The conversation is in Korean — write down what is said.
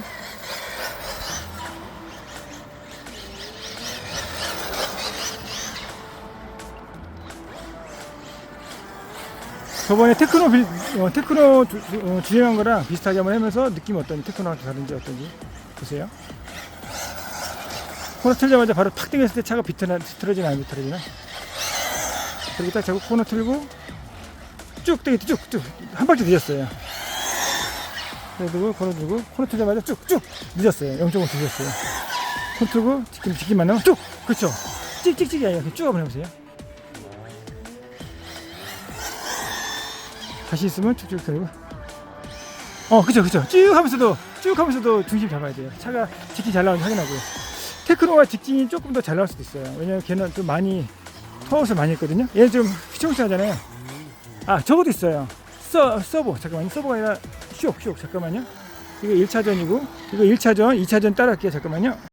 때. 저번에 테크노 빌, 어, 테크노 주, 어, 주행한 거랑 비슷하게 한번 하면서 느낌이 어떤지 테크노가 다른지 어떤지 보세요. 코너 틀자마자 바로 탁 당겼을 때 차가 비틀어, 비틀어지나 안 비틀어지나? 그리고 딱 잡고 코너 틀고 쭉 당겼 쭉쭉 한 바퀴 늦었어요. 코너 들고 코너 틀자마자 쭉쭉 늦었어요. 0.5 늦었어요. 코너 틀고 지금 지금 만나면 쭉! 그렇죠. 찍찍찍이 아니라 쭉 한번 해보세요. 다시 있으면 쭉쭉 들고. 어 그쵸 그쵸 쭉 하면서도 쭉 하면서도 중심 잡아야 돼요. 차가 직진 잘 나오는지 확인하고요. 테크노가 직진이 조금 더 잘 나올 수도 있어요. 왜냐면 걔는 좀 많이 터웃을 많이 했거든요. 얘는 좀 휘청휘청 하잖아요. 아 저것도 있어요. 서, 서버. 잠깐만요. 서버가 아니라 쇽쇽 잠깐만요. 이거 1차전이고 이거 1차전 2차전 따라할게요. 잠깐만요